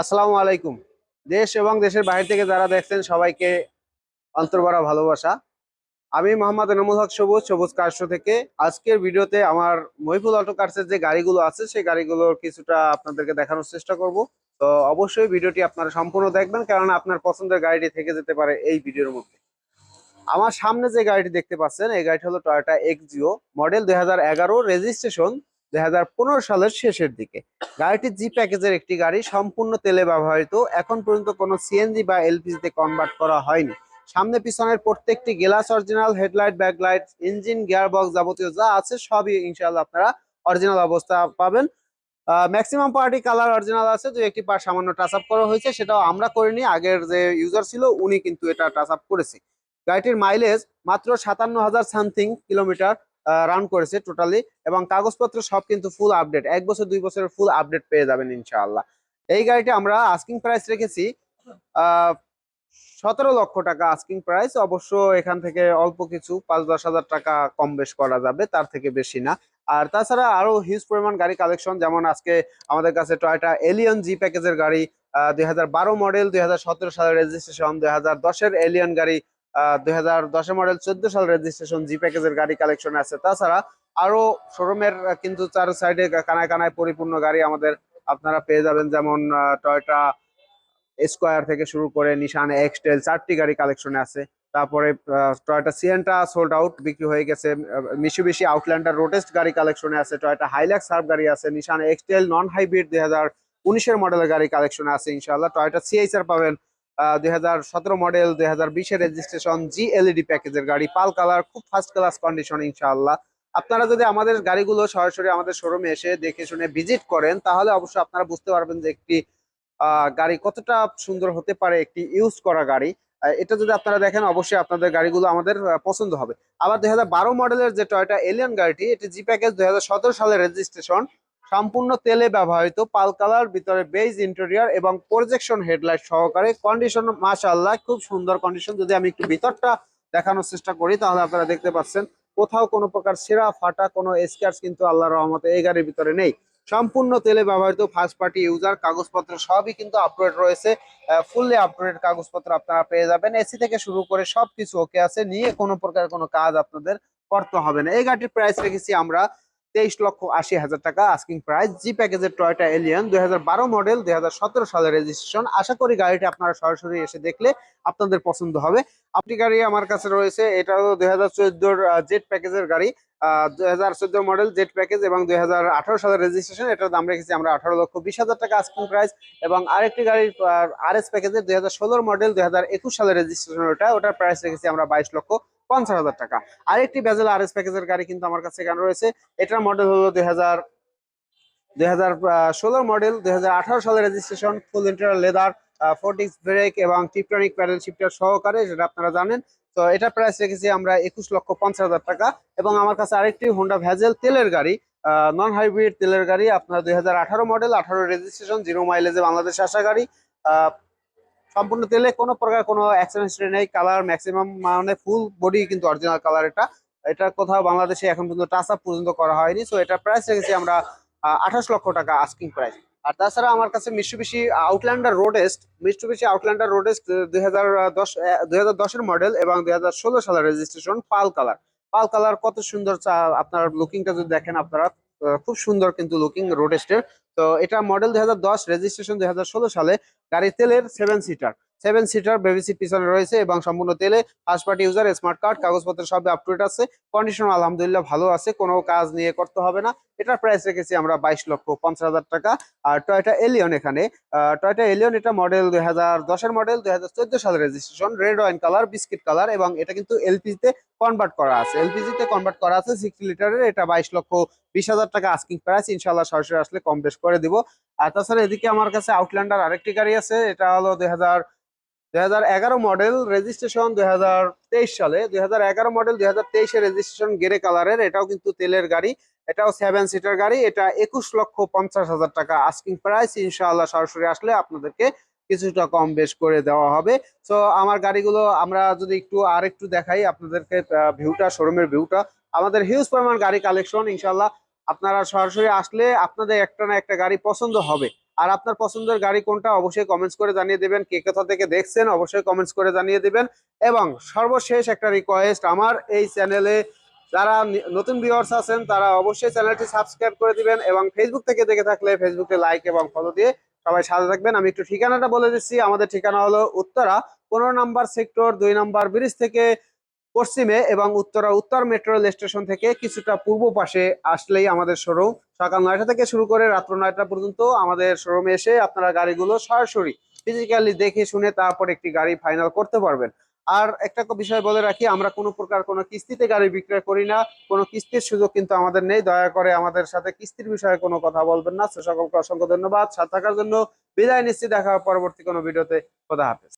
আসসালামু আলাইকুম। দেশ এবং দেশের বাইরে থেকে যারা দেখছেন সবাইকে অন্তর্বরা ভালোবাসা। আমি মোহাম্মদ এনামুল হক সবুজ সবুজ কার্স থেকে। আজকের ভিডিওতে আমার মহিফুল অটো কার্সের যে গাড়িগুলো আছে, সেই গাড়িগুলোর কিছুটা আপনাদেরকে দেখানোর চেষ্টা করব। তো অবশ্যই ভিডিওটি আপনারা সম্পূর্ণ দেখবেন কারণ আপনার পছন্দের গাড়িটি থেকে যেতে পারে এই ভিডিওর মধ্যে। আমার সামনে যে গাড়িটি দেখতে পাচ্ছেন, এই গাড়িটি হলো টয়োটা এক্সিও মডেল দুই হাজার এগারো রেজিস্ট্রেশন দুই সালের শেষের দিকে। গাড়িটি জি প্যাকেজের একটি গাড়ি, সম্পূর্ণ তেলে ব্যবহৃত। এখন পর্যন্ত কোনো সিএনজি বা এলপিজিতে কনভার্ট করা হয়নি। সামনে পিছনের প্রত্যেকটি glass original headlight backlight engine gear box যাবতীয় যা আছে সবই ইনশাআল্লাহ আপনারা অরিজিনাল অবস্থা পাবেন। ম্যাক্সিমাম পার্টি কালার অরিজিনাল আছে, যে একটি পার্ট সামান্য টাচ আপ করা হয়েছে, সেটাও আমরা করিনি। আগের যে ইউজার ছিল, উনি কিন্তু এটা টাচ আপ করেছে। গাড়িটির মাইলেজ মাত্র সাতান্ন হাজার সামথিং কিলোমিটার রান করেছে টোটালি এবং কাগজপত্র সব কিন্তু ফুল আপডেট এক বছর, দুই বছরের ফুল আপডেট পেয়ে যাবেন ইনশাআল্লাহ। এই গাড়িটি আমরা আস্কিং প্রাইস রেখেছি সতেরো লক্ষ টাকা আস্কিং প্রাইস অবশ্য এখান থেকে অল্প কিছু, পাঁচ দশ হাজার টাকা কম বেশ করা যাবে, তার থেকে বেশি না। আর তাছাড়া আরও হিউজ পরিমাণ গাড়ি কালেকশন যেমন আজকে আমাদের কাছে টয়টা এলিয়ন জি প্যাকেজের গাড়ি দুই হাজার বারো মডেল দুই হাজার সতেরো সালের রেজিস্ট্রেশন দুই এলিয়ন গাড়ি দুই হাজার দশের মডেল চোদ্দ সাল রেজিস্ট্রেশন জি প্যাকেজের গাড়ি কালেকশন আছে। তাছাড়া আরও শোরুমের কিন্তু চার সাইডে কানায় কানায় পরিপূর্ণ গাড়ি আমাদের আপনারা পেয়ে যাবেন। যেমন টয়টা স্কোয়ার থেকে শুরু করে নিশান এক্সটেল চারটি গাড়ি কালেকশনে আছে। তারপরে টয়টা সিএনটা সোল্ড আউট বিক্রি হয়ে গেছে। মিশু বেশি আউটল্যান্ডার রোটেস্ট গাড়ি কালেকশনে আছে। টয়টা হাইল্যাক্স সার্ভ গাড়ি আছে। নিশান এক্সটেল নন হাইব্রিড দুই হাজার উনিশের মডেলের গাড়ি কালেকশনে আছে, ইনশাআল্লাহ। টয়টা সিএইচআর পাবেন। দুই হাজার সতেরো মডেল দুই হাজার রেজিস্ট্রেশন জি এলইডি প্যাকেজের গাড়ি, পাল কালার খুব ফার্স্ট ক্লাস কন্ডিশন ইনশাআল্লাহ। আপনারা যদি আমাদের গাড়িগুলো সরাসরি আমাদের শোরুমে এসে দেখে শুনে ভিজিট করেন, তাহলে অবশ্যই আপনারা বুঝতে পারবেন যে একটি গাড়ি কতটা সুন্দর হতে পারে একটি ইউজ করা গাড়ি। এটা যদি আপনারা দেখেন, অবশ্যই আপনাদের গাড়িগুলো আমাদের পছন্দ হবে। আবার দুই হাজার বারো মডেলের যে টয়টা এলিয়ন গাড়িটি, এটি জি প্যাকেজ দুই হাজার সতেরো সালের রেজিস্ট্রেশন সম্পূর্ণ তেলে ব্যবহৃত পাল কালার, ভিতরে বেজ ইন্টেরিয়ার এবং প্রজেকশন হেডলাইট সহকারে কন্ডিশন মাশাআল্লাহ, খুব সুন্দর কন্ডিশন যদি আমি একটু ভিতরটা দেখানোর চেষ্টা করি, তাহলে আপনারা দেখতে পাচ্ছেন, কোথাও কোনো প্রকার সেরা ফাটা, কোনো স্ক্যাচ কিন্তু আল্লাহর রহমতে এই গাড়ির ভিতরে নেই। সম্পূর্ণ তেলে ব্যবহৃত ফার্স্ট পার্টি ইউজার কাগজপত্র সবই কিন্তু আপডেট রয়েছে। ফুললি আপডেট কাগজপত্র আপনারা পেয়ে যাবেন। এসি থেকে শুরু করে সবকিছু ওকে আছে। নিয়ে কোনো প্রকার কোনো কাজ আপনাদের করতে হবে না। এই গাড়ির প্রাইস রেখেছি আমরা তেইশ লক্ষ আশি হাজার টাকা আস্কিং প্রাইস জি প্যাকেজের টয়টা এলিয়ন দুই হাজার বারো মডেল দুই হাজার সতেরো সালের রেজিস্ট্রেশন আশা করি গাড়িটি আপনারা সরাসরি এসে দেখলে আপনাদের পছন্দ হবে। আপনি গাড়ি আমার কাছে রয়েছে, এটা হলো দুই হাজার জেট প্যাকেজের গাড়ি। দুই হাজার চোদ্দ মডেল জেট প্যাকেজ এবং দুই হাজার আঠারো সালের রেজিস্ট্রেশন এটার দাম রেখেছি আমরা আঠারো লক্ষ বিশ হাজার টাকা আস্কিং প্রাইস এবং আরেকটি গাড়ির আর এস প্যাকেজের দুই মডেল দুই হাজার একুশ সালের রেজিস্ট্রেশন ওটা, ওটার প্রাইস রেখেছি আমরা বাইশ লক্ষ। পঞ্চাশ হাজার টাকা। আরেকটি বেজেল আর এস প্যাকেজের গাড়ি কিন্তু আমার কাছে এখানে রয়েছে। এটার মডেল হলো দুই মডেল দুই আঠারো সালের রেজিস্ট্রেশন ফুল ইন্টার লেদার ফোর্টিক্স ব্রেক এবং টিপটনিক প্যাডেল শিফটার সহকারে, যেটা আপনারা জানেন। তো এটা প্রাইস রেখেছি আমরা একুশ লক্ষ পঞ্চাশ হাজার টাকা। এবং আমার কাছে আরেকটি হোন্ডা ভ্যাজেল তেলের গাড়ি নন হাইব্রিড তেলের গাড়ি। আপনার দুই হাজার আঠারো মডেল আঠারো রেজিস্ট্রেশন জিরো মাইলেজে বাংলাদেশ আসা গাড়ি। সম্পূর্ণ তেলে কোনো প্রকার কোনো অ্যাক্সিডেন্ট নেই কালার ম্যাক্সিমাম মানে ফুল বডি কিন্তু অরিজিনাল কালার এটা। এটা কোথাও বাংলাদেশে এখন পর্যন্ত টাচ আপ পর্যন্ত করা হয়নি সো এটা প্রাইস রেখেছি আমরা আঠাশ লক্ষ টাকা আস্কিং প্রাইস আর তাছাড়া আমার কাছে মিশুবিশি আউটল্যান্ডার রোডেস্ট মিশুবিশি আউটল্যান্ডার রোডেস্ট দুই হাজার দশ দুই দশের মডেল এবং দুই হাজার ষোলো সালের registration pearl colour pearl colour কত সুন্দর আপনার লুকিংটা যদি দেখেন আপনারা খুব সুন্দর কিন্তু লুকিং রোডেস্টের তো এটা মডেল দুই হাজার দশ রেজিস্ট্রেশন দুই হাজার ষোলো সালে। গাড়ি তেলের seven seater seven seater baby seat পিছনে রয়েছে এবং সম্পূর্ণ তেলে। ফার্স্ট ইউজার স্মার্ট কার্ড কাগজপত্র সব আপ টু আছে। কন্ডিশন আলহামদুলিল্লাহ ভালো আছে, কোনো কাজ নিয়ে করতে হবে না। এটার প্রাইস রেখেছি আমরা বাইশ লক্ষ পঞ্চাশ হাজার টাকা। আর টয়টা এলিয়ন এখানে। টয়টা এলিয়ন এটা মডেল দুই হাজার দশের মডেল দুই হাজার চোদ্দ সালের registration red wine colour biscuit colour এবং এটা কিন্তু এলপিজিতে কনভার্ট করা আছে। এলপিজিতে কনভার্ট করা আছে সিক্সটি লিটারের এটা বাইশ লক্ষ বিশ হাজার টাকা আস্কিং প্রাইস ইনশাল্লাহ সরাসরি আসলে কম বেশ করে দিব। আর তাছাড়া এদিকে আমার কাছে আউটল্যান্ডার আরেকটি গাড়ি আছে, এটা হলো দুই হাজার দুই হাজার এগারো মডেল রেজিস্ট্রেশন দুই হাজার তেইশ সালে। দুই হাজার এগারো মডেল দুই হাজার তেইশে রেজিস্ট্রেশন গেরে কালারের এটাও কিন্তু তেলের গাড়ি, এটাও সেভেন সিটার গাড়ি, এটা একুশ লক্ষ পঞ্চাশ হাজার টাকা আস্কিং প্রাইস ইনশাআল্লাহ সরাসরি আসলে আপনাদেরকে কিছুটা কম বেশ করে দেওয়া হবে। তো আমার গাড়িগুলো আমরা যদি একটু আর একটু দেখাই আপনাদেরকে ভিউটা শোরুমের ভিউটা আমাদের হিউজ পরিমাণ গাড়ি কালেকশন ইনশাল্লাহ আপনারা সরাসরি আসলে আপনাদের একটা না একটা গাড়ি পছন্দ হবে। আর আপনার পছন্দের গাড়ি কোনটা অবশ্যই কমেন্টস করে জানিয়ে দেবেন। কে কোথা থেকে দেখছেন অবশ্যই কমেন্টস করে জানিয়ে দেবেন। এবং সর্বশেষ একটা রিকোয়েস্ট আমার এই চ্যানেলে যারা নতুন ভিউয়ার্স আছেন, তারা অবশ্যই চ্যানেলটি সাবস্ক্রাইব করে দিবেন এবং ফেসবুক থেকে দেখে থাকলে ফেসবুকে লাইক এবং ফলো দিয়ে সবাই সাথে থাকবেন। আমি একটু ঠিকানাটা বলে দিচ্ছি। আমাদের ঠিকানা হলো উত্তরা, পনেরো নাম্বার সেক্টর, দুই নাম্বার ব্রিজ থেকে পশ্চিমে এবং উত্তরা, উত্তর মেট্রো রেল স্টেশন থেকে কিছুটা পূর্ব পাশে আসলেই আমাদের শোরুম সকাল নয়টা থেকে শুরু করে রাত্র নয়টা পর্যন্ত আমাদের শোরুমে এসে আপনারা গাড়িগুলো সরাসরি ফিজিক্যালি দেখে শুনে তারপর একটি গাড়ি ফাইনাল করতে পারবেন। আর একটা বিষয় বলে রাখি, আমরা কোনো প্রকার কোনো কিস্তিতে গাড়ি বিক্রয় করি না, কোনো কিস্তির সুযোগ কিন্তু আমাদের নেই। দয়া করে আমাদের সাথে কিস্তির বিষয়ে কোনো কথা বলবেন না। সে সকলকে অসংখ্য ধন্যবাদ। সাথে থাকার জন্য বিদায় নিশ্চিত দেখা পরবর্তী কোনো ভিডিওতে। খোদা হাফেজ।